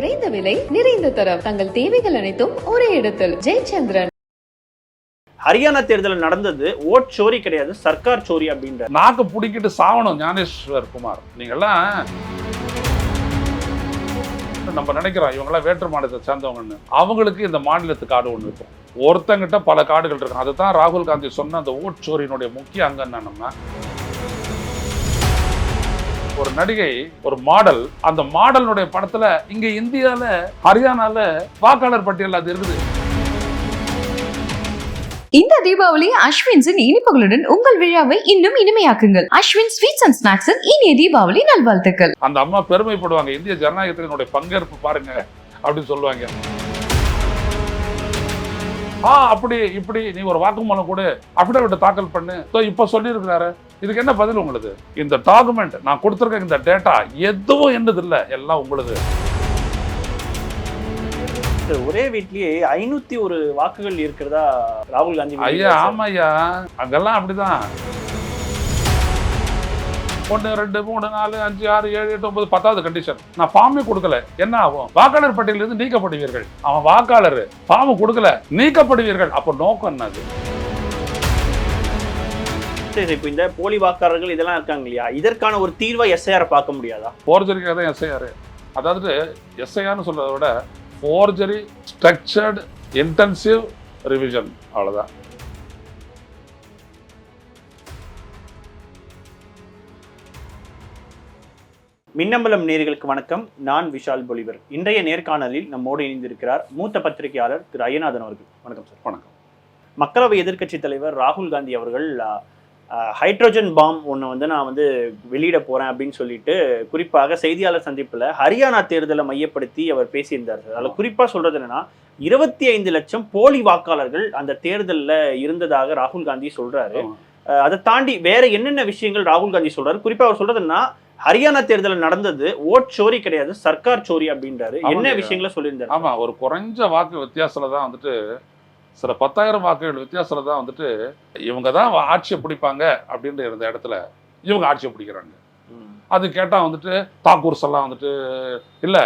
குறைந்த விலை நிறைந்த தரம். தங்கள் தேவைகள் அனைத்தும் ஒரே இடத்தில். ஜெயச்சந்திரன். ஹரியானா தேர்தல் நடந்தது ஓட் சோரி கிடையாது சர்க்கார் சோரி அப்படின்ற. நாக்கு பிடிக்கிட்டு சாவணும் ஞானேஸ்வர் குமார். நீங்கெல்லாம் நம்ம நினைக்கிறோம் இவங்கெல்லாம் வேற்று மாநிலத்தை சேர்ந்தவங்கன்னு. அவங்களுக்கு இந்த மாநிலத்து கார்டு ஒன்று இருக்கும். ஒருத்தங்கிட்ட பல கார்டுகள் இருக்கும். அதுதான் ராகுல் காந்தி சொன்ன அந்த ஓட் சோரியினுடைய முக்கிய அங்கம் என்னன்னா ஒரு நடிகை ஒரு மாடல் அந்த மாடலுடைய படத்துல இங்க இந்தியால ஹரியானால வாக்காளர் பட்டியல் அது இருக்குது. இந்த தீபாவளி அஸ்வின்ஸின் இனிப்புகளுடன் உங்கள் விழாவை இன்னும் இனிமையாக்குங்கள். அஸ்வின் ஸ்வீட்ஸ் அண்ட் ஸ்நாக்ஸின் இனிய தீபாவளி நல்வாழ்த்துக்கள். அந்த அம்மா பெருமைப்படுவாங்க இந்திய ஜனநாயகத்தினுடைய பங்கேற்பு பாருங்க அப்படின்னு சொல்லுவாங்க. ஆ அப்படி இப்படி நீ ஒரு வாக்குமூலம் கொடு அபிடவிட் தாக்கல் பண்ணு. இப்ப சொல்லியிருக்கிறாரு. இதுக்கு என்ன பதில் உங்களுக்கு இந்த டாக்குமெண்ட் நான் கொடுத்துருக்க இந்த டேட்டா எதுவும் என்னது இல்ல எல்லாம் உங்களுது. ஒரே வீட்லயே ஐநூத்தி ஒரு வாக்குகள் இருக்கிறதா ராகுல் காந்தி ஐயா வெளியிட்டார். ஆமா ஐயா அங்கெல்லாம் அப்படிதான். ஒன்று ரெண்டு மூணு நாலு அஞ்சு ஆறு ஏழு எட்டு ஒன்பது பத்தாவது கண்டிஷன் நான் ஃபார்மே கொடுக்கல. என்ன ஆகும்? வாக்காளர் பட்டியலிருந்து நீக்கப்படுவீர்கள் அவன் வாக்காளர். ஃபார்ம் கொடுக்கல. நீக்கப்படுவீர்கள் அப்போ நோக்கம் என்னது? இப்போ இந்த போலி வாக்காளர்கள் இதெல்லாம் இருக்காங்க இல்லையா? இதற்கான ஒரு தீர்வா எஸ்ஐஆர் பார்க்க முடியாதா? ஃபோர்ஜரிக்காக தான் எஸ்ஐஆர் அதாவது எஸ்ஐஆர்னு சொல்றதை விட ஃபோர்ஜரி ஸ்ட்ரக்சர்டு இன்டென்சிவ் ரிவிஷன் அவ்வளோதான் மின்னம்பலம் நேர்களுக்கு வணக்கம். நான் விஷால் பொலிவர். இன்றைய நேர்காணலில் நம்மோடு இணைந்திருக்கிறார் மூத்த பத்திரிகையாளர் திரு ஐயநாதன் அவர்கள். வணக்கம் சார். வணக்கம். மக்களவை எதிர்க்கட்சி தலைவர் ராகுல் காந்தி அவர்கள் ஹைட்ரோஜன் பாம் ஒன்று வந்து நான் வந்து வெளியிட போறேன் அப்படின்னு சொல்லிட்டு குறிப்பாக செய்தியாளர் சந்திப்பில் ஹரியானா தேர்தலை மையப்படுத்தி அவர் பேசியிருந்தார் சார். அதில் குறிப்பாக சொல்றது என்னன்னா இருபத்தி ஐந்து லட்சம் போலி வாக்காளர்கள் அந்த தேர்தலில் இருந்ததாக ராகுல் காந்தி. அஹ், அதை தாண்டி வேற என்னென்ன விஷயங்கள் ராகுல் காந்தி சொல்றாரு? குறிப்பா அவர் சொல்றதுன்னா ஹரியானா தேர்தல் நடந்தது ஓட் சோரி கிடையாது சர்க்கார் சோரி அப்படின்றாரு. என்ன. விஷயங்களை சொல்லியிருந்தாரு? ஆமா ஒரு குறைஞ்ச வாக்கு வித்தியாசத்துல தான் வந்துட்டு சில பத்தாயிரம் வாக்குகள் வித்தியாசத்துல தான் வந்துட்டு இவங்க தான் ஆட்சியை பிடிப்பாங்க அப்படின்னு இருந்த இடத்துல இவங்க ஆட்சியை பிடிக்கிறாங்க. அது கேட்டா வந்துட்டு தாக்கூர்ஸ் எல்லாம் வந்துட்டு இல்ல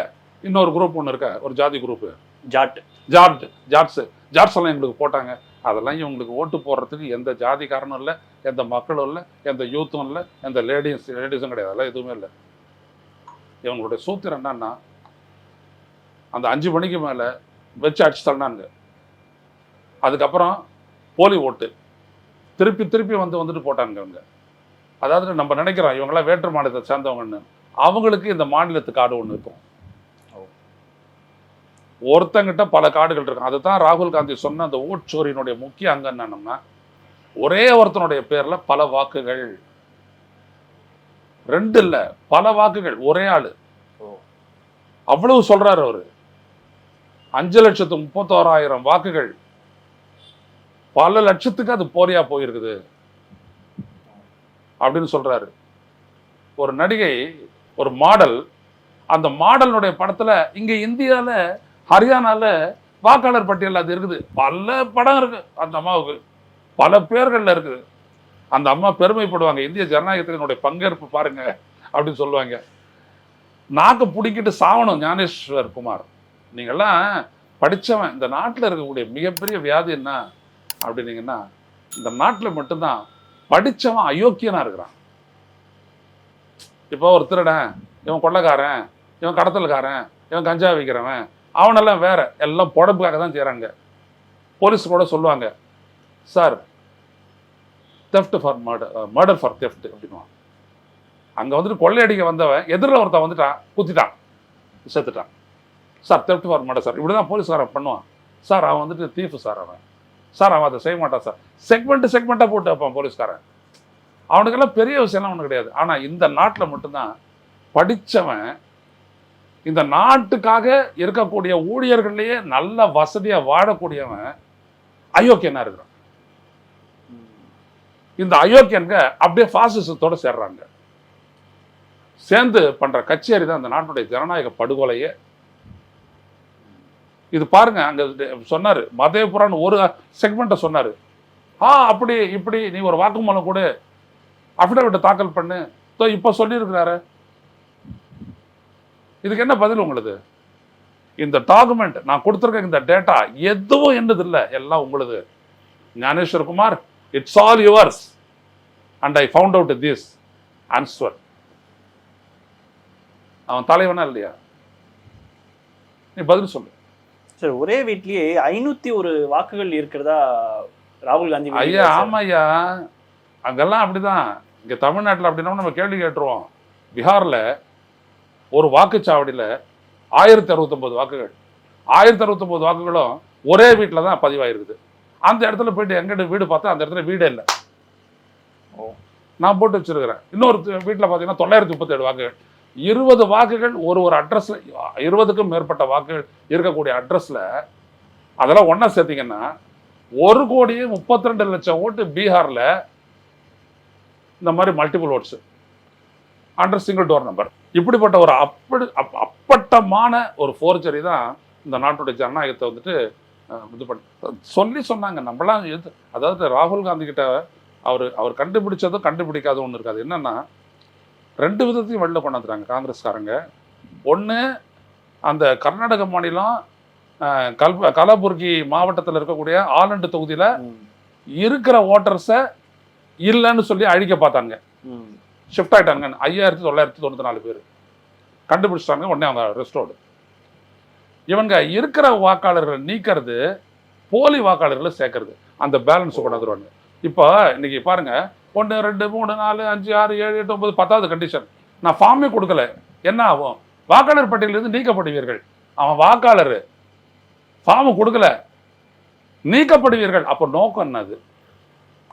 இன்னொரு குரூப் ஒன்று இருக்க ஒரு ஜாதி குரூப் ஜாட். ஜார்ட் ஜாட்ஸ். ஜாட்ஸ் எல்லாம் எங்களுக்கு போட்டாங்க. அதெல்லாம் இவங்களுக்கு ஓட்டு போடுறதுக்கு எந்த ஜாதிக்காரனும் இல்லை எந்த மக்களும் இல்லை எந்த யூத்தும் இல்லை எந்த லேடிஸ் லேடிஸும் கிடையாது. அதெல்லாம் எதுவுமே இல்லை. இவங்களுடைய சூத்திரம் என்னன்னா அந்த அஞ்சு மணிக்கு மேலே வச்சு அடிச்சு தள்ளினாங்க. அதுக்கப்புறம் போலி ஓட்டு. திருப்பி திருப்பி வந்து வந்துட்டு போட்டாங்க அவங்க அதாவது நம்ம நினைக்கிறோம் இவங்கெல்லாம் வேற்று மாநிலத்தை சேர்ந்தவங்கன்னு. அவங்களுக்கு இந்த மாநிலத்து காடு ஒன்று இருக்கும். ஒருத்தங்கிட்ட பல கார்டுகள் இருக்கும் அதுதான் ராகுல் காந்தி சொன்ன அந்த ஓட் சோரியினுடைய முக்கிய அங்கம் என்னன்னா ஒரே ஒருத்தனுடைய பேர்ல பல வாக்குகள். ரெண்டு இல்ல பல வாக்குகள் ஒரே ஆளு. அவ்வளவு சொல்றாரு அவரு. அஞ்சு லட்சத்து முப்பத்தோராயிரம் வாக்குகள். பல லட்சத்துக்கு அது போரியா போயிருக்குது. அப்படின்னு சொல்றாரு. ஒரு நடிகை ஒரு மாடல் அந்த மாடலுடைய படத்துல இங்க இந்தியால ஹரியானால வாக்காளர் பட்டியல் அது இருக்குது. பல படம் இருக்கு அந்த அம்மாவுக்கு. பல பேர்களில் இருக்குது. அந்த அம்மா பெருமைப்படுவாங்க. இந்திய ஜனநாயகத்தினுடைய பங்கேற்பு பாருங்க அப்படின்னு சொல்லுவாங்க. நாக்கு பிடிக்கிட்டு சாவணும் ஞானேஸ்வர் குமார். நீங்கள்லாம் படிச்சவன். இந்த நாட்டில் இருக்கக்கூடிய மிகப்பெரிய வியாதி என்ன அப்படின்னீங்கன்னா இந்த நாட்டில் மட்டும்தான் படிச்சவன் அயோக்கியனா இருக்கிறான். இப்போ ஒரு திருடன் இவன் கொள்ளைக்காரன் இவன் கடத்தல்காரன் இவன் கஞ்சா விற்கிறவன் அவனெல்லாம் வேற. எல்லாம் பொழப்புக்காக தான் செய்கிறாங்க போலீஸ் கூட சொல்லுவாங்க sir theft for murder murder for theft அப்படின்வான் அங்கே வந்துட்டு கொள்ளையடிக்க வந்தவன் எதிரில் ஒருத்தன் வந்துட்டான் குத்திட்டான் செத்துட்டான். Sir theft for murder sir இப்படி தான் போலீஸ்காரன் பண்ணுவான். சார் அவன் வந்துட்டு தீஃபு சார் அவன். சார் அவன் அதை செய்ய மாட்டான் சார் செக்மெண்ட் செக்மெண்ட்டாக போட்டு வைப்பான் போலீஸ்காரன். அவனுக்கெல்லாம் பெரிய விஷயம்லாம் ஒன்றும் கிடையாது. ஆனால் இந்த நாட்டில் மட்டும்தான் படித்தவன் இந்த நாட்டுக்காக இருக்கக்கூடிய ஊழியர்கள்லேயே நல்ல வசதியாக வாழக்கூடியவன் அயோக்கியனா இருக்கிறான். இந்த அயோக்கியன்க அப்படியே பாசிசத்தோட சேர்றாங்க. சேர்ந்து பண்ற கச்சேரி தான் இந்த நாட்டுடைய ஜனநாயக படுகொலையே. இது பாருங்க அங்க சொன்னாரு மதேபுரான் ஒரு செக்மெண்ட்டை சொன்னாரு. ஆ அப்படி இப்படி நீ ஒரு வாக்குமூலம் கொடு அஃபிடவிட்டை தாக்கல் பண்ணு. இப்போ சொல்லியிருக்கிறாரு. இதுக்கு என்ன பதில் உங்களுக்கு இந்த டாக்குமெண்ட் நான் கொடுத்துருக்க இந்த டேட்டா எதுவும் என்னது இல்லை எல்லாம் உங்களுது. Gyaneshwar Kumar it's all yours and I found out this answer அவன் தலைவனா இல்லையா? நீ பதில் சொல்லு. சார் ஒரே வீட்லயே ஐநூத்தி ஒரு வாக்குகள் இருக்கிறதா ராகுல் காந்தி ஐயா. ஆமா ஐயா அங்கெல்லாம் அப்படிதான். இங்க தமிழ்நாட்டுல அப்படின்னா நம்ம கேள்வி கேட்டுருவோம். பீகார்ல ஒரு வாக்குச்சாவடியில் ஆயிரத்தி அறுபத்தொம்போது வாக்குகள். ஆயிரத்தி அறுபத்தொம்போது வாக்குகளும் ஒரே வீட்டில் தான் பதிவாயிருக்குது. அந்த இடத்துல போயிட்டு எங்கிட்ட வீடு பார்த்தா அந்த இடத்துல வீடே இல்லை. ஓ. நான் போட்டு வச்சிருக்கிறேன். இன்னொரு வீட்டில் பார்த்தீங்கன்னா தொள்ளாயிரத்தி முப்பத்தேழு வாக்குகள். இருபது வாக்குகள் ஒரு ஒரு அட்ரஸ்ல இருபதுக்கும் மேற்பட்ட வாக்குகள் இருக்கக்கூடிய அட்ரஸில் அதெல்லாம் ஒன்றா சேர்த்திங்கன்னா ஒரு கோடியே முப்பத்தி ரெண்டு லட்சம் ஓட்டு பீகாரில் இந்த மாதிரி multiple votes under single door number இப்படிப்பட்ட ஒரு அப்படி அப்- அப்பட்டமான ஒரு ஃபோர்ஜரி தான் இந்த நாட்டுடைய ஜனநாயகத்தை வந்துட்டு இது பண்ணி. சொல்லி சொன்னாங்க. நம்மளாம் எது அதாவது ராகுல் காந்தி கிட்ட அவர் அவர் கண்டுபிடிச்சதும் கண்டுபிடிக்காத ஒன்று இருக்காது. என்னன்னா ரெண்டு விதத்தையும் வெளில கொண்டாந்துட்டாங்க காங்கிரஸ்காரங்க. ஒன்று அந்த கர்நாடக மாநிலம் கல் கலபுர்கி மாவட்டத்தில் இருக்கக்கூடிய ஆலண்டு தொகுதியில் இருக்கிற ஓட்டர்ஸை இல்லைன்னு சொல்லி அழிக்க பார்த்தாங்க. ஷிஃப்ட் ஆகிட்டாங்க ஐயாயிரத்தி தொள்ளாயிரத்தி தொண்ணூற்றி நாலு பேர். கண்டுபிடிச்சிட்டாங்க உடனே அந்த ரெஸ்டோர்டு இவங்க இருக்கிற வாக்காளர்களை நீக்கிறது போலி வாக்காளர்களை சேர்க்கறது. அந்த பேலன்ஸ் கொண்டாந்துருவாங்க இப்போ இன்னைக்கு பாருங்க ஒன்று ரெண்டு மூணு நாலு அஞ்சு ஆறு ஏழு எட்டு ஒன்பது பத்தாவது கண்டிஷன் நான் ஃபார்மே கொடுக்கல. என்ன ஆகும்? வாக்காளர் பட்டியலிருந்து நீக்கப்படுவீர்கள். அவன் வாக்காளர். ஃபார்ம் கொடுக்கல. நீக்கப்படுவீர்கள். அப்போ நோக்கம் என்னது?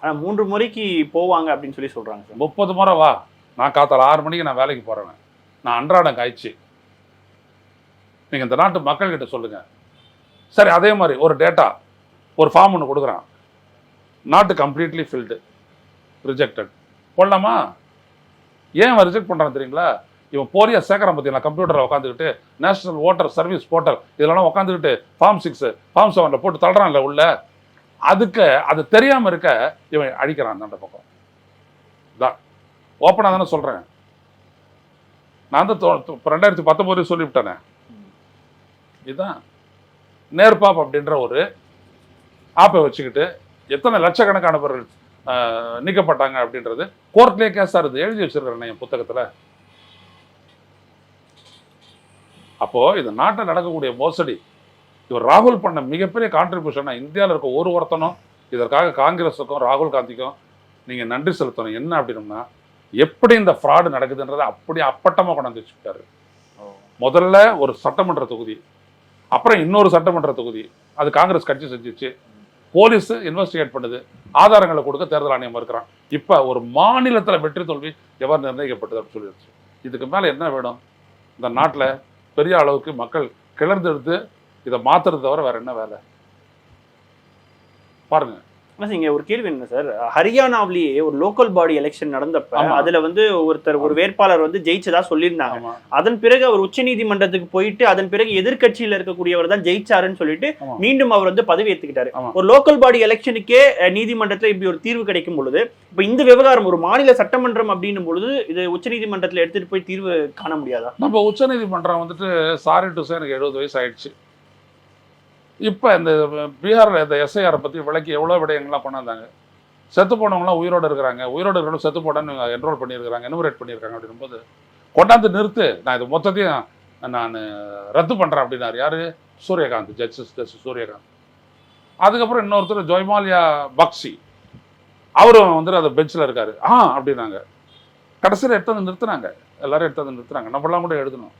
ஆனால் மூன்று முறைக்கு போவாங்க அப்படின்னு சொல்லி சொல்கிறாங்க சார். முப்பது முறை வா. நான் காத்தால ஆறு மணிக்கு நான் வேலைக்கு போகிறேன் நான் அன்றாடம் காய்ச்சி. நீங்கள் இந்த நாட்டு மக்கள்கிட்ட சொல்லுங்கள் சரி அதே மாதிரி ஒரு டேட்டா ஒரு ஃபார்ம் ஒன்று கொடுக்குறான். நாட்டு கம்ப்ளீட்லி ஃபில்டு ரிஜெக்டட் போடலாமா? ஏன் அவன் ரிஜெக்ட் பண்றான் தெரியுங்களா? இவன் போலியா சேர்க்கறான் பார்த்தீங்களா கம்ப்யூட்டரில் உட்காந்துக்கிட்டு நேஷனல் ஓட்டர் சர்வீஸ் போர்ட்டல் இதெல்லாம் உட்காந்துக்கிட்டு ஃபார்ம் சிக்ஸு ஃபார்ம் செவனில் போட்டு தள்ளுறான்ல உள்ள. அதுக்கு அது தெரியாமல் இருக்க இவன் அழிக்கிறான் அந்த பக்கம். தான் ஓப்பனாக தானே சொல்கிறேன் நான் தான் தொ- ரெண்டாயிரத்தி பத்தொம்போது சொல்லிவிட்டேனே. இதுதான் நேர்பாப் அப்படின்ற ஒரு ஆப்பை வச்சுக்கிட்டு எத்தனை லட்சக்கணக்கான பேர் நீக்கப்பட்டாங்க அப்படின்றது கோர்ட்லேயே கேஸாக இருக்குது. எழுதி வச்சிருக்கிறேன் என் புத்தகத்தில். அப்போது இந்த நாட்டில் நடக்கக்கூடிய மோசடி. இவர் ராகுல் பண்ண மிகப்பெரிய கான்ட்ரிபியூஷனா இந்தியாவில் இருக்க ஒரு ஒருத்தனும் இதற்காக காங்கிரஸுக்கும் ராகுல் காந்திக்கும் நீங்கள் நன்றி செலுத்தணும். என்ன அப்படின்னம்னா எப்படி இந்த ஃப்ராடு நடக்குதுன்றதை அப்படி அப்பட்டமாக கொண்டாந்து வச்சுக்கிட்டாரு. முதல்ல ஒரு சட்டமன்ற தொகுதி அப்புறம் இன்னொரு சட்டமன்ற தொகுதி. அது காங்கிரஸ் கட்சி செஞ்சுச்சு. போலீஸ் இன்வெஸ்டிகேட் பண்ணுது. ஆதாரங்களை கொடுக்க தேர்தல் ஆணையம் இருக்கிறான் இப்போ ஒரு மாநிலத்தில் வெற்றி தோல்வி எவர் நிர்ணயிக்கப்பட்டது அப்படின்னு சொல்லிடுச்சு இதுக்கு மேலே என்ன வேணும்? இந்த நாட்டில் பெரிய அளவுக்கு மக்கள் கிளர்ந்தெடுத்து இதை மாத்துறது தவிர வேற என்ன வேலை? பாருங்க. இங்க ஒரு கேள்வி என்ன சார்? ஹரியானாவிலேயே ஒரு லோக்கல் பாடி எலெக்ஷன் நடந்தப்ப. அதுல வந்து ஒருத்தர் ஒரு வேட்பாளர் வந்து ஜெயிச்சதா சொல்லியிருந்தாங்க. அதன் பிறகு அவர் உச்ச நீதிமன்றத்துக்கு போயிட்டு அதன் பிறகு எதிர்க்கட்சியில இருக்கக்கூடியவர் தான் ஜெயிச்சாருன்னு சொல்லிட்டு. மீண்டும் அவர் வந்து பதவி ஏத்துக்கிட்டாரு. ஒரு லோக்கல் பாடி எலெக்ஷனுக்கே நீதிமன்றத்துல இப்படி ஒரு தீர்வு கிடைக்கும் பொழுது இப்ப இந்த விவகாரம் ஒரு மாநில சட்டமன்றம் அப்படின்னும் பொழுது இது உச்ச நீதிமன்றத்துல எடுத்துட்டு போய் தீர்வு காண முடியாதா? நம்ம உச்சநீதிமன்றம் வந்துட்டு சாரி டு சே எனக்கு எழுபது வயசு ஆயிடுச்சு. இப்போ இந்த பீகாரில் இந்த எஸ்ஐஆரை பற்றி விளக்கி எவ்வளோ விடயங்கள்லாம் கொண்டாந்தாங்க. செத்து போனவங்களாம் உயிரோடு இருக்கிறாங்க. உயிரோடு இருக்கிறவங்க செத்து போடான்னு என்ரோல் பண்ணியிருக்கிறாங்க எனுமரேட் பண்ணியிருக்காங்க அப்படின்னும்போது கொண்டாந்து நிறுத்து. நான் இது மொத்தத்தையும் நான் ரத்து பண்ணுறேன் அப்படின்னாரு. யார்? Suryakant justice justice Suryakant. அதுக்கப்புறம் இன்னொருத்தர் ஜொய்மாலியா பக்சி அவரும் வந்துட்டு அந்த பெஞ்சில் இருக்கார். ஆ அப்படின்னாங்க. கடைசியில் எடுத்து வந்து நிறுத்துனாங்க. எல்லாரும் எடுத்து வந்து நிறுத்துனாங்க. நம்மளாம் கூட எழுதணும்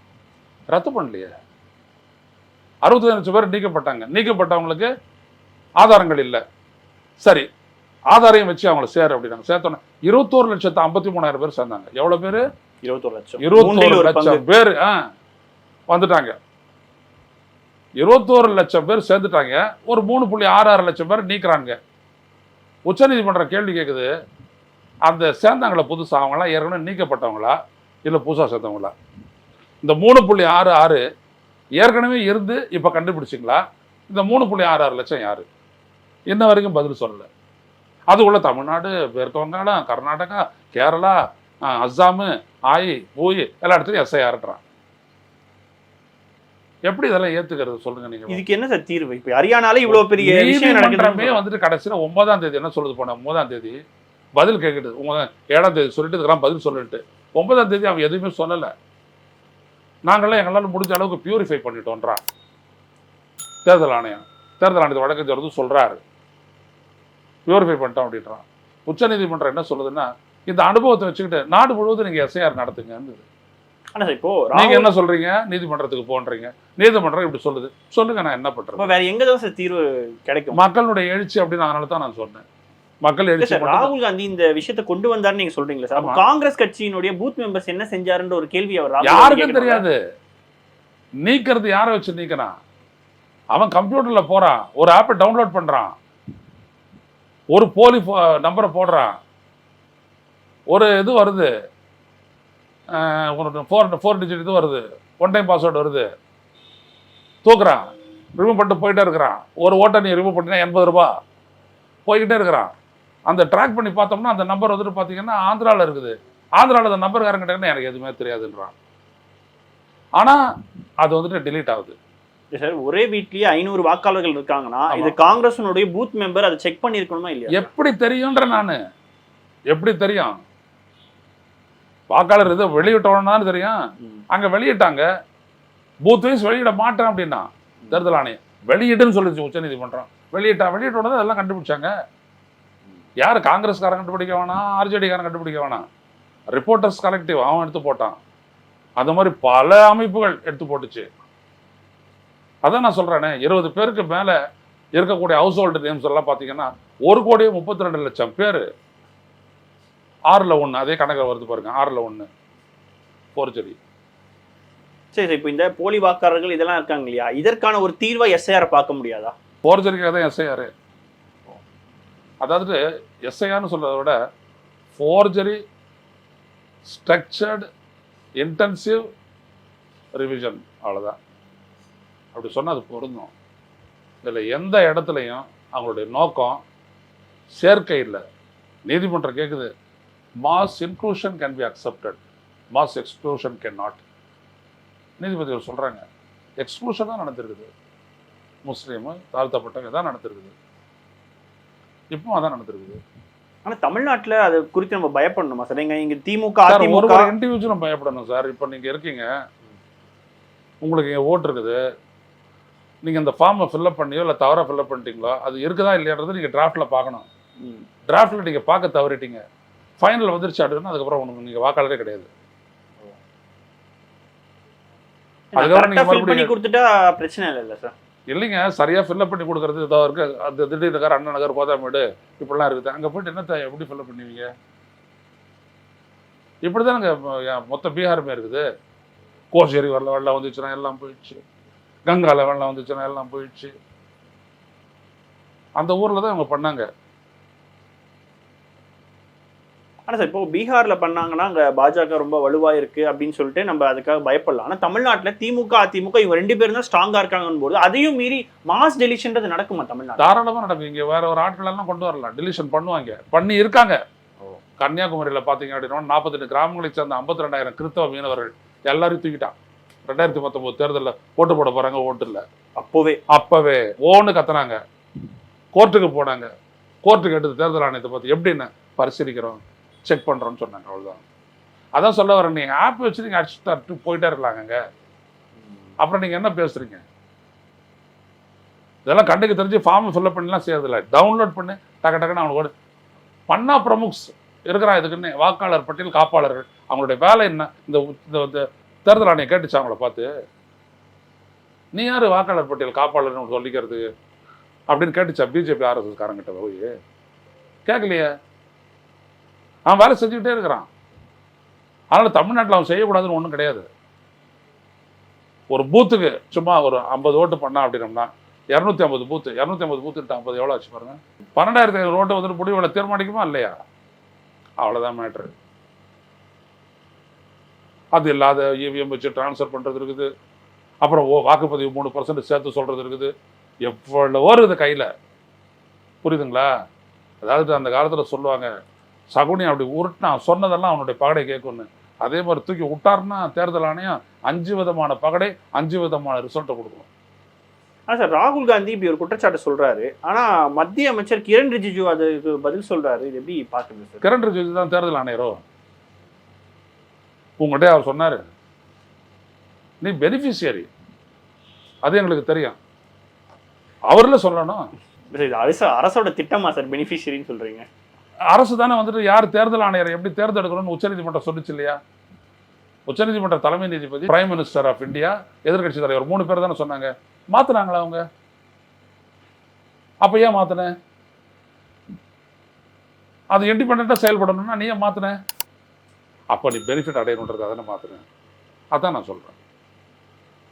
ரத்து பண்ணலையே. அறுபத்தி லட்சம் பேர் நீக்கப்பட்டாங்க. நீக்கப்பட்டவங்களுக்கு ஆதாரங்கள் இல்லை. சரி ஆதாரையும் வச்சு அவங்கள சேர் அப்படின்னாங்க சேர்த்தோன்னே இருபத்தோரு லட்சத்து ஐம்பத்தி மூணாயிரம் பேர் சேர்ந்தாங்க. எவ்வளோ பேர்? இருபத்தோரு லட்சம். இருபத்தோரு. லட்சம் பேர் ஆ வந்துட்டாங்க. இருபத்தோரு லட்சம் பேர் சேர்ந்துட்டாங்க. ஒரு மூணு புள்ளி ஆறு ஆறு லட்சம் பேர் நீக்குறாங்க உச்சநீதிமன்றம் கேள்வி கேட்குது அந்த சேர்ந்தாங்களா புதுசா? அவங்களாம் ஏற்கனவே நீக்கப்பட்டவங்களா? இல்லை புதுசாக சேர்ந்தவங்களா இந்த மூணு புள்ளி ஆறு ஆறு ஏற்கனவே இருந்து இப்போ கண்டுபிடிச்சிங்களா? இந்த மூணு புள்ளி ஆறு ஆறு லட்சம் யாரு? இன்ன வரைக்கும் பதில் சொல்லலை. அதுக்குள்ள தமிழ்நாடு மேற்கு வங்காளம் கர்நாடகா கேரளா அஸ்ஸாமு ஆயி பூயி எல்லா இடத்துலையும் எஸ்ஐஆர்ன்றான் எப்படி இதெல்லாம் ஏத்துக்கிறது சொல்லுங்க நீங்க. இதுக்கு என்ன சார் தீர்வு? இப்ப ஹரியானால இவ்வளவு பெரிய நீதிமன்றமே வந்துட்டு கடைசியில ஒன்பதாம் தேதி என்ன சொல்லுது போன ஒன்பதாம் தேதி பதில் கேட்குது உங்க ஏழாம் தேதி சொல்லிட்டு இதுக்கெல்லாம் பதில் சொல்லிட்டு. ஒன்பதாம் தேதி அவன் எதுவுமே சொல்லல. நாங்களாம் எங்களால் முடிஞ்ச அளவுக்கு பியூரிஃபை பண்ணிட்டோன்றான் தேர்தல் ஆணையம் தேர்தல் ஆணையத்தை வழக்கறிஞர் வந்து சொல்றாரு. பியூரிஃபை பண்ணிட்டோம் அப்படின்றான் உச்சநீதிமன்றம் என்ன சொல்லுதுன்னா இந்த அனுபவத்தை வச்சுக்கிட்டு நாடு முழுவதும் நீங்க எஸ்ஐஆர் நடத்துங்க ஆனா சார் இப்போ நீங்க என்ன சொல்றீங்க? நீதிமன்றத்துக்கு போன்றீங்க. நீதிமன்றம் இப்படி சொல்லுது. சொல்லுங்க நான் என்ன இப்ப வேற எங்க தான் தீர்வு கிடைக்கும்? மக்களுடைய எழுச்சி அப்படின்னு அதனால தான் நான் சொன்னேன். மக்கள் மட்டும் ராகுல் காந்தி இந்த விஷயத்தை கொண்டு வந்தாருன்னு நீங்க சொல்றீங்களா சார். காங்கிரஸ் கட்சியினுடைய பூத் மெம்பர்ஸ் என்ன செஞ்சாருன்ற ஒரு கேள்வி அவர் யாருக்கும்? தெரியாது. நீக்கிறது யாரை வச்சு நீக்கிறான்? அவன் கம்ப்யூட்டர்ல போறான். ஒரு ஆப்பை டவுன்லோட் பண்றான். ஒரு போலி நம்பரை போடுறான். ஒரு இது வருது. ஃபோர் ஃபோர் டிஜிட் இது வருது. ஒன் டைம் பாஸ்வேர்டு வருது. தூக்குறான். ரிமூவ் பண்ணிட்டு போயிட்டே இருக்கிறான். ஒரு ஓட்டை நீ ரிமூவ் பண்ணினா எண்பது ரூபா போய்கிட்டே இருக்கிறான். அந்த ட்ராக் பண்ணி பார்த்தோம்னா அந்த நம்பர் வந்துட்டு பார்த்தீங்கன்னா ஆந்திராவில் இருக்குது. ஆந்திராவில் அந்த நம்பர் கேட்டாங்கன்னா எனக்கு எதுவுமே தெரியாதுன்றான். ஆனால் அது வந்துட்டு delete ஆகுது. சார் ஒரே வீட்லயே ஐநூறு வாக்காளர்கள் இருக்காங்கன்னா. இது காங்கிரஸினுடைய பூத் மெம்பர் அதை செக் பண்ணிருக்கணுமா இல்லையா எப்படி தெரியுன்ற நான். எப்படி தெரியும்? வாக்காளர் இதை வெளியிட்டோன்னு தான் தெரியும். அங்க வெளியிட்டாங்க. பூத் வைஸ் வெளியிட மாட்டேன் அப்படின்னா தேர்தல் ஆணையம். வெளியிடுன்னு சொல்லிச்சு உச்சநீதிமன்றம். வெளியிட்டா வெளியிட்ட உடனே அதெல்லாம் கண்டுபிடிச்சாங்க. யார் காங்கிரஸ்காரன் கண்டுபிடிக்க வேணாம் ஆர்ஜேடிக்காரன் கண்டுபிடிக்க வேணாம். ரிப்போர்ட்டர்ஸ் கலெக்டிவ் அவன் எடுத்து போட்டான். அந்த மாதிரி பல அமைப்புகள் எடுத்து போட்டுச்சு. அதான் நான் சொல்றேனே இருபது பேருக்கு மேல இருக்கக்கூடிய ஹவுஸ் ஹோல்டு நேம்ஸ் எல்லாம் பார்த்தீங்கன்னா ஒரு கோடியே முப்பத்தி ரெண்டு லட்சம் பேர் ஆறில் ஒன்று அதே கணக்கில் வருது பாருங்க ஆறில் ஒன்று போர்ச்சரி சரி சார் இப்போ இந்த போலி வாக்காளர்கள் இதெல்லாம் இருக்காங்க இல்லையா? இதற்கான ஒரு தீர்வா எஸ்ஐஆர் பார்க்க முடியாதா? போர்ஜரிக்காக தான் எஸ்ஐஆர் அதாவது எஸ்ஐஆர்னு சொல்கிறத விட ஃபோர்ஜரி ஸ்ட்ரக்சர்டு இன்டென்சிவ் ரிவிஷன் அவ்வளோதான் அப்படி சொன்னால் அது பொருந்தும். இதில் எந்த இடத்துலையும் அவங்களுடைய நோக்கம் சேர்க்கை இல்லை. நீதிமன்றம் கேட்குது mass inclusion can be accepted mass exclusion can not நீதிபதிகள் சொல்கிறாங்க எக்ஸ்க்ளூஷன் தான் நடந்திருக்குது. முஸ்லீமு தாழ்த்தப்பட்டவங்க தான் நடந்திருக்குது. இப்போ அதான் நடந்திருக்குது. ஆனா தமிழ்நாட்டுல அது குறித்து நம்ம பயப்படணுமா சார்? இங்க இங்க திமுக அதிமுக இண்டிவிஜுவலும் பயப்படணும் சார். இப்போ நீங்க இருக்கீங்க. உங்களுக்கு இங்க ஓட்டு இருக்குது. நீங்க இந்த ஃபார்மை ஃபில்அப் பண்ணியோ இல்லை தவறா ஃபில்அப் பண்ணிட்டீங்களோ அது இருக்குதா இல்லையான்றது நீங்க டிராஃப்ட்ல பார்க்கணும். ம். டிராஃப்ட்ல நீங்க பார்க்க தவறிட்டீங்க. ஃபைனல் வந்துருச்சு அப்படின்னா அதுக்கப்புறம் உனக்கு நீங்க வாக்காளரே கிடையாது. அதுக்கப்புறம் நீங்க பண்ணி மறுபடியும் கொடுத்துட்டா பிரச்சனை இல்லைல்ல சார். இல்லைங்க சரியா ஃபில்லப் பண்ணி கொடுக்கறது இதோ இருக்கு. அந்த திடீர் நகர் அண்ணன் நகர் கோதாமேடு இப்படிலாம் இருக்குது. அங்கே போயிட்டு என்ன த- எப்படி ஃபில்லப் பண்ணுவீங்க? இப்படி தானங்க மொத்த பீகாருமே இருக்குது. கோசேரி வரல வெள்ளம் வந்துச்சுன்னா எல்லாம் போயிடுச்சு. கங்கால வெள்ளம் வந்துச்சுன்னா எல்லாம் போயிடுச்சு. அந்த ஊரில் தான் அவங்க பண்ணாங்க. ஆனா சார் இப்போ பீகார்ல பண்ணாங்கன்னா அங்க பாஜக ரொம்ப வலுவா இருக்கு அப்படின்னு சொல்லிட்டு நம்ம அதுக்காக பயப்படலாம். ஆனா தமிழ்நாட்டுல திமுக அதிமுக இவங்க ரெண்டு பேரும் தான் ஸ்ட்ராங்கா இருக்காங்கன்னு போது அதையும் மீறி மாஸ் டெலிஷன்றது நடக்குமா தமிழ்நாடு தாராளமா நடக்கும். இங்க வேற ஒரு ஆட்கள் எல்லாம் கொண்டு வரலாம் டெலிஷன் பண்ணுவாங்க. பண்ணி இருக்காங்க. கன்னியாகுமரியில பாத்தீங்க அப்படின்னா நாற்பத்தெட்டு கிராமங்களை சேர்ந்த ஐம்பத்தி ரெண்டாயிரம் கிறிஸ்தவ மீனவர்கள் எல்லாரையும் தூக்கிட்டான். ரெண்டாயிரத்தி பத்தொன்பது தேர்தலில் ஓட்டு போட போறாங்க ஓட்டு இல்ல. அப்போவே. அப்பவே. ஓன்னு கத்துனாங்க. கோர்ட்டுக்கு போனாங்க. கோர்ட்டுக்கு எடுத்து தேர்தல் ஆணையத்தை பார்த்து எப்படின்னு பரிசீலிக்கிறோம். செக் பண்றோம்னு சொன்னாங்க அவ்வளோதான் அதான் சொல்ல வரேன் நீங்கள் ஆப் வச்சு நீங்கள் அடிச்சு தட்டு போயிட்டே இருக்கலாங்க அப்புறம் நீங்க என்ன பேசுறீங்க? இதெல்லாம் கண்டுக்கு தெரிஞ்சு ஃபார்ம் ஃபில்அப் பண்ணலாம் செய்யறதில்ல. டவுன்லோட் பண்ணி டக்கு டக்குன்னு அவனுக்கு பண்ணா பிரமுக்ஸ் இருக்கிறான் இதுக்குன்னு வாக்காளர் பட்டியல் காப்பாளர்கள். அவங்களுடைய வேலை என்ன? இந்த இந்த தேர்தல் ஆணையை கேட்டுச்சு அவங்கள பார்த்து. நீ யார் வாக்காளர் பட்டியல் காப்பாளர்னு சொல்லிக்கிறது? அப்படின்னு கேட்டுச்சா பிஜேபி ஆர்எஸ்எஸ் காரங்கிட்ட போய். கேட்கலையே அவன் வேலை செஞ்சுக்கிட்டே இருக்கிறான். அதனால தமிழ்நாட்டில் அவன் செய்யக்கூடாதுன்னு ஒன்றும் கிடையாது. ஒரு பூத்துக்கு சும்மா ஒரு ஐம்பது ஓட்டு பண்ணா அப்படின்னம்னா இரநூத்தி ஐம்பது பூத்து இரநூத்தி ஐம்பது பூத்துட்டு ஐம்பது எவ்வளோ ஆச்சு பாருங்க? பன்னெண்டாயிரத்தி ஐநூறு ஓட்டு வந்துட்டு முடிவில் தீர்மானிக்குமா இல்லையா? அவ்வளோதான் மேட்ரு அது இல்லாத இவிஎம் வச்சு ட்ரான்ஸ்ஃபர் பண்ணுறது இருக்குது. அப்புறம் ஓ வாக்குப்பதிவு மூணு பர்சன்ட் சேர்த்து சொல்கிறது இருக்குது. எவ்வளவோ இருக்குது கையில். புரியுதுங்களா? அதாவது அந்த காலத்தில் சொல்லுவாங்க சகுனி அப்படி உருட்டினா சொன்னதெல்லாம் அவனுடைய பகடை கேட்கும்னு. அதே மாதிரி தூக்கி விட்டாருன்னா தேர்தல் ஆணையம் அஞ்சு விதமான பகடை அஞ்சு விதமான ரிசல்ட்டை கொடுக்கணும் ஆனா சார் ராகுல் காந்தி இப்படி ஒரு குற்றச்சாட்டு சொல்றாரு. ஆனா மத்திய அமைச்சர் கிரண் ரிஜிஜு அதுக்கு பதில் சொல்றாரு. இது எப்படி பாக்குறது சார்? கிரண் ரிஜிஜு தான் தேர்தல் ஆணையரோ? உங்கள்கிட்ட அவர் சொன்னார். நீ பெனிஃபிஷியரி அது எங்களுக்கு தெரியும். அவரில் சொல்லணும். அரசோட திட்டமா சார் பெனிஃபிஷியரின்னு சொல்றீங்க? அரசு தானே வந்துட்டு யார் தேர்தல் ஆணையர் எப்படி தேர்ந்தெடுக்கணும்னு உச்சநீதிமன்றம் சொல்லுச்சு இல்லையா? உச்சநீதிமன்ற தலைமை நீதிபதி பிரைம் மினிஸ்டர் ஆஃப் இந்தியா எதிர்க்கட்சி தலைவர் மூணு பேர் தானே சொன்னாங்க. மாத்துனாங்களா அவங்க? அப்ப ஏன் மாத்தின? அது இண்டிபெண்டா செயல்படணும்னா நீ ஏன் மாத்தின? அப்ப நீ பெனிஃபிட் அடையணுன்றது தானே மாத்தின. அதான் நான் சொல்றேன்.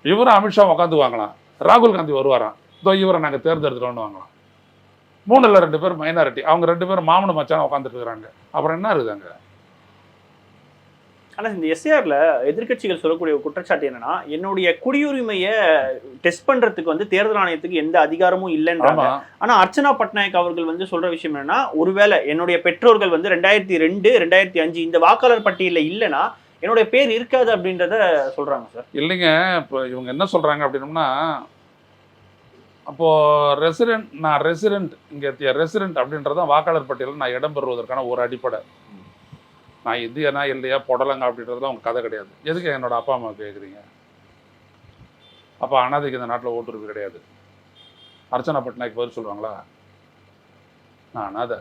இவரும் அமித்ஷா உட்காந்து வாங்கலாம். ராகுல் காந்தி வருவாராம். இதோ இவரை நாங்க தேர்ந்தெடுத்துட்டோன்னு வாங்கலாம். மூணுல ரெண்டு பேர் மைனாரிட்டி அவங்க ரெண்டு பேரும் மாமனு மச்சான் உட்காந்துட்டு இருக்காங்க அப்புறம் என்ன இருக்குது அங்க? ஆனா இந்த எஸ்ஏஆர்ல எதிர்க்கட்சிகள் சொல்லக்கூடிய குற்றச்சாட்டு என்னன்னா என்னுடைய குடியுரிமையை டெஸ்ட் பண்றதுக்கு வந்து தேர்தல் ஆணையத்துக்கு எந்த அதிகாரமும் இல்லைன்றாங்க. ஆமா. ஆனா அர்ச்சனா பட்நாயக் அவர்கள் வந்து சொல்ற விஷயம் என்னன்னா ஒருவேளை என்னுடைய பெற்றோர்கள் வந்து ரெண்டாயிரத்தி ரெண்டு ரெண்டாயிரத்தி அஞ்சு இந்த வாக்காளர் பட்டியலில் இல்லைன்னா என்னுடைய பேர் இருக்காது அப்படின்றத சொல்றாங்க சார். இல்லைங்க இப்போ இவங்க என்ன சொல்றாங்க அப்படின்னம்னா அப்போது ரெசிடென்ட் நான் ரெசிடென்ட் இங்கே ரெசிடென்ட் அப்படின்றதான் வாக்காளர் பட்டியலில் நான் இடம் பெறுவதற்கான ஒரு அடிப்படை. நான் இந்தியனா இல்லையா புடலங்க அப்படின்றதுலாம் உங்கள் கதை கிடையாது. எதுக்கு என்னோட அப்பா அம்மா கேட்குறீங்க அப்போ அனாதைக்கு இந்த நாட்டில் ஓட்டுரிமை கிடையாது. அர்ச்சனா பட்நாயக் பதில் சொல்லுவாங்களா? நான் அனாதை.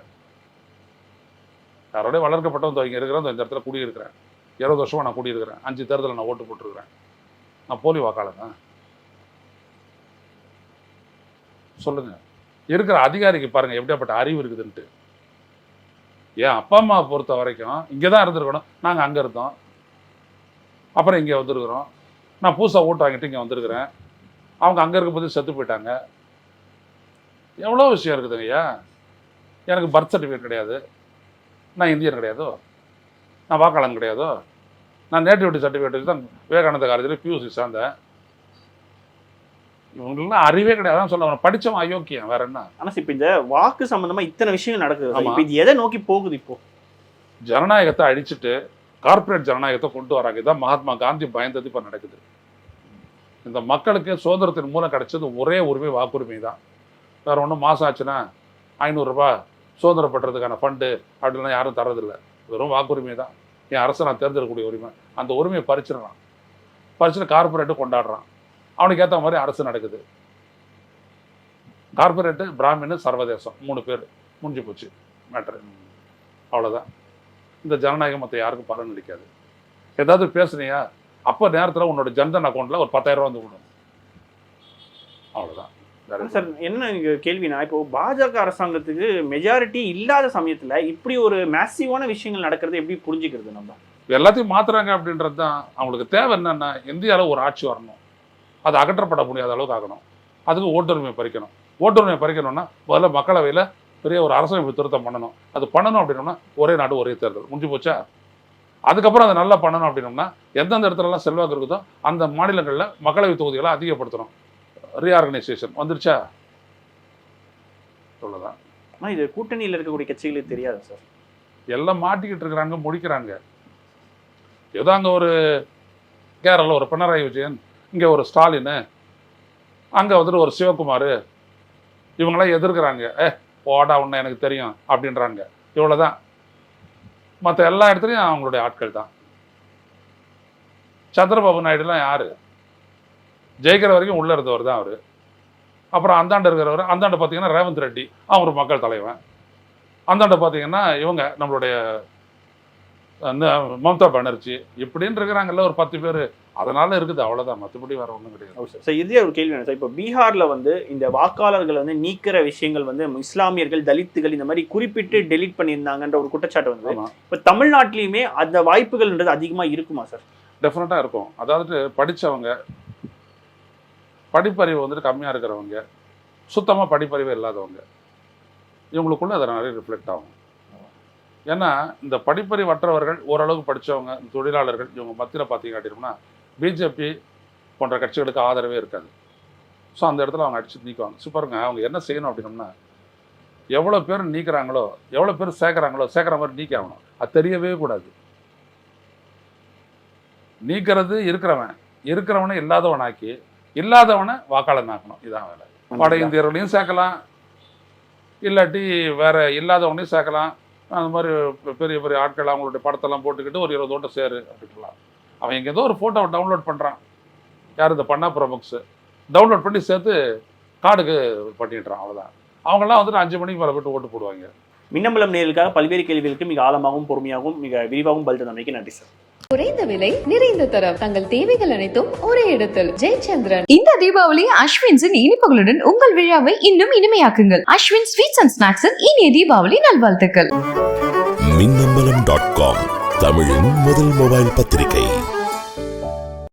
யாரோடய வளர்க்கப்பட்டவன் இங்கே இருக்கிறேன் இந்த இடத்துல குடியிருக்கிறேன். இருபது வருஷமாக நான் குடியிருக்கிறேன். அஞ்சு தேர்தலில் நான் ஓட்டு போட்டிருக்கிறேன். நான் போலி வாக்காளர் தான் சொல்லுங்க. இருக்கிற அதிகாரிக்கு பாருங்க எப்படியாப்பட்ட அறிவு இருக்குதுன்ட்டு. ஏன் அப்பா அம்மா பொறுத்த வரைக்கும் இங்கே தான் இருந்திருக்கணும். நாங்கள் அங்கே இருந்தோம். அப்புறம் இங்கே வந்திருக்கிறோம். நான் புதுசாக ஓட்டு வாங்கிட்டு இங்கே வந்திருக்கிறேன். அவங்க அங்கே இருக்கும்போது செத்து போயிட்டாங்க. எவ்வளோ விஷயம் இருக்குதுங்க ஐயா? எனக்கு பர்த் சர்டிஃபிகேட் கிடையாது. நான் இந்தியன் கிடையாதோ? நான் வாக்காளன் கிடையாதோ? நான் நேட்டிவிட்டி சர்டிஃபிகேட் தான் விவேகானந்த காலேஜில் பியூசி சேர்ந்தேன். இவங்களுக்குலாம் அறிவே கிடையாது. அதான் சொல்ல படித்தவன் அயோக்கியம் வேற என்ன? ஆனா இப்ப இந்த வாக்கு சம்பந்தமா இத்தனை விஷயங்கள் நடக்குது. இப்ப இது எதை நோக்கி போகுது இப்போ? ஜனநாயகத்தை அழிச்சிட்டு கார்ப்பரேட் ஜனநாயகத்தை கொண்டு வராங்க இதான் மகாத்மா காந்தி பயந்தது இப்போ நடக்குது. இந்த மக்களுக்கு சுதந்திரத்தின் மூலம் கிடைச்சது ஒரே உரிமை வாக்குரிமை தான். வேற ஒன்றும் மாசம் ஆச்சுன்னா ஐநூறுரூபா சுதந்திரம் பெற்றதுக்கான ஃபண்டு அப்படிலாம் யாரும் தரதில்லை வெறும் வாக்குரிமை தான். என் அரசை நான் தேர்ந்தெடுக்கக்கூடிய உரிமை. அந்த உரிமையை பறிச்சிடறான் பறிச்சுட்டு கார்ப்பரேட்டு கொண்டாடுறான். அவனுக்கு ஏற்ற மாதிரி அரசு நடக்குது. கார்ப்பரேட்டு பிராமின் சர்வதேசம் மூணு பேர் முடிஞ்சு போச்சு மேட்ரு அவ்வளோதான் இந்த ஜனநாயகம் மற்ற யாருக்கும் பலன் அளிக்காது ஏதாவது பேசுனியா அப்போ நேரத்தில் உன்னோட ஜன்தன் அக்கௌண்ட்டில் ஒரு பத்தாயிரம் ரூபா வந்து விடும் அவ்வளோதான் சார் என்ன இங்க கேள்வினா இப்போ பாஜக அரசாங்கத்துக்கு மெஜாரிட்டி இல்லாத சமயத்துல இப்படி ஒரு மேசிவான விஷயங்கள் நடக்கிறது எப்படி புரிஞ்சுக்கிறது நம்ம? எல்லாத்தையும் மாத்துறாங்க அப்படின்றது தான் அவங்களுக்கு தேவை என்னன்னா இந்தியாவில் ஒரு ஆட்சி வரணும். அது அகற்றப்பட முடியாத அளவுக்கு ஆகணும். அதுக்கு ஓட்டுரிமை பறிக்கணும். ஓட்டுரிமை பறிக்கணும்னா முதல்ல மக்களவையில் பெரிய ஒரு அரசமைப்பு திருத்தம் பண்ணணும். அது பண்ணணும் அப்படின்னோம்னா ஒரே நாடு ஒரே தேர்தல். முடிஞ்சு போச்சா? அதுக்கப்புறம் அதை நல்லா பண்ணணும் அப்படின்னோம்னா எந்தெந்த இடத்துலலாம் செல்வாக்கு இருக்குதோ அந்த மாநிலங்களில் மக்களவை தொகுதிகளை அதிகப்படுத்தணும். ரீஆர்கனைசேஷன் வந்துருச்சா? சொல்லதான் ஆனா இது கூட்டணியில் இருக்கக்கூடிய கட்சிகளுக்கு தெரியாது சார்? எல்லாம் மாட்டிக்கிட்டு இருக்கிறாங்க முடிக்கிறாங்க. ஏதோ அங்கே ஒரு கேரள ஒரு பினராயி விஜயன் இங்கே ஒரு ஸ்டாலின் அங்கே வந்துட்டு ஒரு சிவகுமார் இவங்களாம் எதிர்க்கிறாங்க. ஏ போடா ஒன்று எனக்கு தெரியும் அப்படின்றாங்க. இவ்வளோதான் மற்ற எல்லா இடத்துலையும் அவங்களுடைய ஆட்கள் தான். சந்திரபாபு நாயுடுலாம் யார்? ஜெயிக்கிற வரைக்கும் உள்ளே இருந்தவர் தான் அவர். அப்புறம் அந்தாண்டு இருக்கிறவர் அந்தாண்டு பார்த்தீங்கன்னா ரேவந்த் ரெட்டி. அவர் மக்கள் தலைவன். அந்தாண்டு பார்த்தீங்கன்னா இவங்க நம்மளுடைய அந்த மம்தா பானர்ஜி இப்படின்னு இருக்கிறாங்கல்ல ஒரு பத்து பேர். அதனால இருக்குது அவ்வளோதான் மற்றபடி வேற ஒன்றும் கிடையாது. சார். இறுதியாக ஒரு கேள்வி சார். இப்போ பீகார்ல வந்து இந்த வாக்காளர்கள் வந்து நீக்கிற விஷயங்கள் வந்து இஸ்லாமியர்கள் தலித்துகள் இந்த மாதிரி குறிப்பிட்டு டெலீட் பண்ணியிருந்தாங்கன்ற ஒரு குற்றச்சாட்டு வந்து இப்போ தமிழ்நாட்டிலையுமே அந்த வாய்ப்புகள்ன்றது அதிகமா இருக்குமா சார்? டெஃபினட்டாக இருக்கும். அதாவது படித்தவங்க படிப்பறிவு வந்துட்டு கம்மியாக இருக்கிறவங்க சுத்தமாக படிப்பறிவு இல்லாதவங்க இவங்களுக்குள்ள அதை நிறைய ரிஃப்ளெக்ட் ஆகும். ஏன்னா இந்த படிப்பறிவற்றவர்கள் ஓரளவுக்கு படித்தவங்க தொழிலாளர்கள் இவங்க மத்தியில் பார்த்தீங்க பிஜேபி போன்ற கட்சிகளுக்கு ஆதரவே இருக்காது. ஸோ அந்த இடத்துல அவங்க அடிச்சு நீக்குவாங்க. சூப்பருங்க அவங்க என்ன செய்யணும் அப்படின்னம்னா எவ்வளோ பேர் நீக்கிறாங்களோ எவ்வளோ பேர் சேர்க்குறாங்களோ சேர்க்குற மாதிரி நீக்கி ஆகணும். அது தெரியவே கூடாது. நீக்கிறது இருக்கிறவன் இருக்கிறவனை இல்லாதவனாக்கி இல்லாதவனை வாக்காளன் ஆக்கணும். இதான் வேலை. வட இந்தியர்களையும் சேர்க்கலாம் இல்லாட்டி வேற இல்லாதவனையும் சேர்க்கலாம் அந்த மாதிரி பெரிய பெரிய ஆட்கள் அவங்களுடைய படத்தெல்லாம் போட்டுக்கிட்டு ஒரு இருபது ஓட்ட சேரு அப்படின்லாம். அவன் எங்கே ஏதோ ஒரு ஃபோட்டோவை டவுன்லோட் பண்ணுறான் யார் இந்த பண்ணா ப்ரோபக்ஸு. டவுன்லோட் பண்ணி சேர்த்து கார்டுக்கு பண்ணிடுறான் அவ்வளோதான் அவங்கெல்லாம் வந்துட்டு அஞ்சு மணிக்கு மேலே போட்டு ஓட்டு போடுவாங்க. மின்னம்பலம் நேர்களுக்காக பல்வேறு கேள்விகளுக்கு மிக ஆழமாகவும் பொறுமையாகவும் மிக விரிவாகவும் பதில் தந்தமைக்கு நன்றி சார். குறைந்த விலை நிறைந்த தரம். தங்கள் தேவைகள் அனைத்தும் ஒரே இடத்தில். ஜெயச்சந்திரன். இந்த தீபாவளி அஸ்வின்ஸின் இனிப்புகளுடன் உங்கள் விழாவை இன்னும் இனிமையாக்குங்கள். அஸ்வின் ஸ்வீட்ஸ் அண்ட் ஸ்நாக்ஸின் இனிய தீபாவளி நல்வாழ்த்துக்கள். மின்னம்பலம் டாட் காம் தமிழின் முதல் மொபைல் பத்திரிகை.